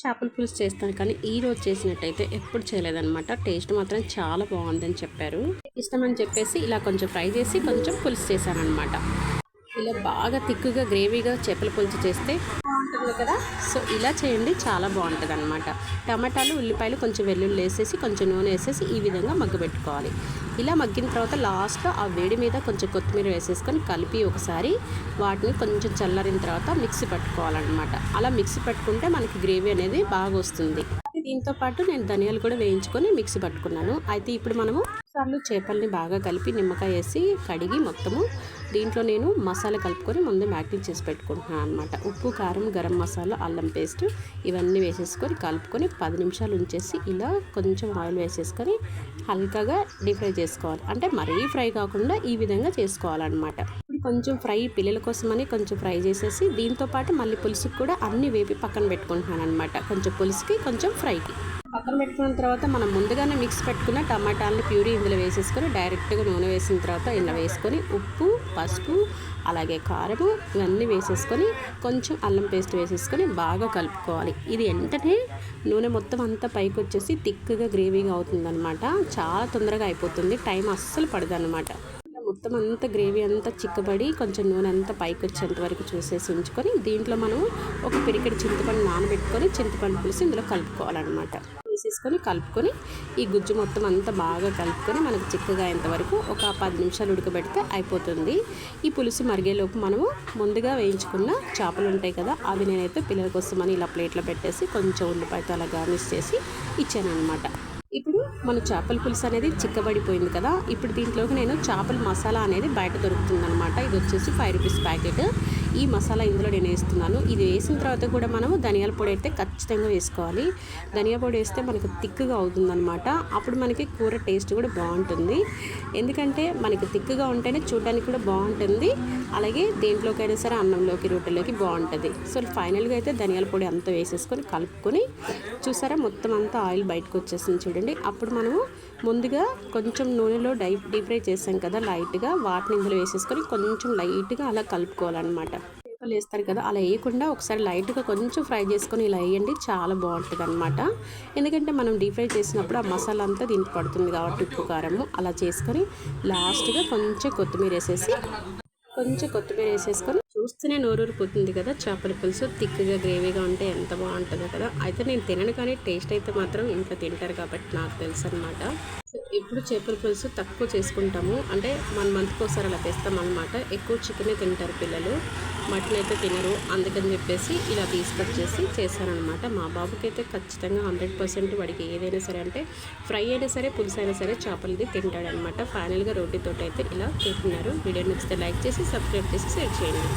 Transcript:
చేపల పులుసు చేస్తాను. కానీ ఈ రోజు చేసినట్టయితే ఎప్పుడు చేయలేదన్నమాట. టేస్ట్ మాత్రం చాలా బాగుందని చెప్పారు. ఇష్టమని చెప్పేసి ఇలా కొంచెం ఫ్రై చేసి కొంచెం పులుసు చేశాను అనమాట ఇలా బాగా తిక్కుగా గ్రేవీగా చేపల పులుసు చేస్తే ఉంటుంది కదా? సో ఇలా చేయండి. చాలా బాగుంటుంది అనమాట టమాటాలు ఉల్లిపాయలు కొంచెం వెల్లుల్లి వేసేసి కొంచెం నూనె వేసేసి ఈ విధంగా మగ్గబెట్టుకోవాలి ఇలా మగ్గిన తర్వాత లాస్ట్లో ఆ వేడి మీద కొంచెం కొత్తిమీర వేసేసుకొని కలిపి ఒకసారి వాటిని కొంచెం చల్లరిన తర్వాత మిక్సీ పట్టుకోవాలన్నమాట. అలా మిక్సీ పట్టుకుంటే మనకి గ్రేవీ అనేది బాగా వస్తుంది. దీంతో పాటు నేను ధనియాలు కూడా వేయించుకొని మిక్సీ పట్టుకున్నాను. అయితే ఇప్పుడు మనము సార్లు చేపల్ని బాగా కలిపి నిమ్మకాయ వేసి కడిగి మొత్తము దీంట్లో నేను మసాలా కలుపుకొని ముందు మ్యాగ్నెట్ చేసి పెట్టుకుంటున్నాను అనమాట ఉప్పు కారం గరం మసాలా అల్లం పేస్ట్ ఇవన్నీ వేసేసుకొని కలుపుకొని పది నిమిషాలు ఉంచేసి ఇలా కొంచెం ఆయిల్ వేసేసుకొని హల్కాగా డీప్ ఫ్రై చేసుకోవాలి. అంటే మరీ ఫ్రై కాకుండా ఈ విధంగా చేసుకోవాలన్నమాట. కొంచెం ఫ్రై పిల్లల కోసమని కొంచెం ఫ్రై చేసేసి దీంతో పాటు మళ్ళీ పులుసుకి కూడా అన్ని వేపి పక్కన పెట్టుకుంటున్నాను అనమాట కొంచెం పులుసుకి కొంచెం ఫ్రైకి. పక్కన పెట్టుకున్న తర్వాత మనం ముందుగానే మిక్స్ పెట్టుకున్న టమాటాలని ప్యూరీ ఇందులో వేసేసుకొని డైరెక్ట్గా నూనె వేసిన తర్వాత ఇలా వేసుకొని ఉప్పు పసుపు అలాగే కారము ఇవన్నీ వేసేసుకొని కొంచెం అల్లం పేస్ట్ వేసేసుకొని బాగా కలుపుకోవాలి. ఇది వెంటనే నూనె మొత్తం అంతా పైకి వచ్చేసి థిక్గా గ్రేవీగా అవుతుందన్నమాట. చాలా తొందరగా అయిపోతుంది. టైం అస్సలు పడదన్నమాట. మొత్తం అంతా గ్రేవీ అంతా చిక్కబడి కొంచెం నూనె అంతా పైకి వచ్చేంత వరకు చూసేసి ఉంచుకొని దీంట్లో మనం ఒక పిరికెడు చింతపండు నానబెట్టుకొని చింతపండు పులుసు ఇందులో కలుపుకోవాలన్నమాట. వేసేసుకొని కలుపుకొని ఈ గుజ్జు మొత్తం అంతా బాగా కలుపుకొని మనకు చిక్కగా అయ్యేంతవరకు ఒక పది నిమిషాలు ఉడకబెడితే అయిపోతుంది. ఈ పులుసు మరిగేలోపు మనము ముందుగా వేయించుకున్న చేపలు ఉంటాయి కదా అవి నేనైతే పిల్లల కోసమని ఇలా ప్లేట్లో పెట్టేసి కొంచెం ఉల్లిపాయతో అలా గార్నిష్ చేసి ఇచ్చాను అనమాట ఇప్పుడు మన చేపల పులుసు అనేది చిక్కబడిపోయింది కదా. ఇప్పుడు దీంట్లోకి నేను చేపల మసాలా అనేది బయట దొరుకుతుంది అనమాట ఇది వచ్చేసి ఫైవ్ రూపీస్ ప్యాకెట్. ఈ మసాలా ఇందులో నేను వేస్తున్నాను. ఇది వేసిన తర్వాత కూడా మనము ధనియాల పొడి అయితే ఖచ్చితంగా వేసుకోవాలి. ధనియా పొడి వేస్తే మనకు థిక్గా అవుతుందనమాట అప్పుడు మనకి కూర టేస్ట్ కూడా బాగుంటుంది. ఎందుకంటే మనకి థిక్గా ఉంటేనే చూడడానికి కూడా బాగుంటుంది. అలాగే దేంట్లోకైనా సరే అన్నంలోకి రొట్టెలోకి బాగుంటుంది. సో ఫైనల్గా అయితే ధనియాల పొడి అంతా వేసేసుకొని కలుపుకొని చూసారా? మొత్తం అంతా ఆయిల్ బయటకు వచ్చేసింది చూడండి. అప్పుడు మనము ముందుగా కొంచెం నూనెలో డై డీప్ ఫ్రై చేసాం కదా లైట్గా వాటిని ఇందులో వేసేసుకొని కొంచెం లైట్గా అలా కలుపుకోవాలన్నమాట. చేపలు వేస్తారు కదా అలా వేయకుండా ఒకసారి లైట్గా కొంచెం ఫ్రై చేసుకొని ఇలా వేయండి చాలా బాగుంటుంది అనమాట ఎందుకంటే మనం డీప్ ఫ్రై చేసినప్పుడు ఆ మసాలా అంతా దీనికి పడుతుంది కాబట్టి ఉప్పు కారము అలా చేసుకొని లాస్ట్గా కొంచెం కొత్తిమీర వేసేసి కొంచెం కొత్తిమీర వేసేసుకొని చూస్తేనే నోరూరిపోతుంది కదా. చేపల పులుసు తిక్కుగా గ్రేవీగా ఉంటే ఎంత బాగుంటుందో కదా. అయితే నేను తినను కానీ టేస్ట్ అయితే మాత్రం ఇంట్లో తింటారు కాబట్టి నాకు తెలుసు అనమాట ఇప్పుడు చేపల పులుసు తక్కువ చేసుకుంటాము. అంటే వన్ మంత్కి ఒకసారి అలా తెస్తాం అనమాట ఎక్కువ చికెనే తింటారు పిల్లలు. మటన్ అయితే తినరు. అందుకని చెప్పేసి ఇలా తీసుకొచ్చేసి చేశారనమాట మా బాబుకి అయితే ఖచ్చితంగా హండ్రెడ్ పర్సెంట్ వాడికి ఏదైనా సరే అంటే ఫ్రై అయినా సరే పులుసు అయినా సరే చేపలది తింటాడనమాట ఫైనల్గా రోటీతో అయితే ఇలా తింటున్నారు. వీడియో నచ్చితే లైక్ చేసి సబ్స్క్రైబ్ చేసి షేర్ చేయండి.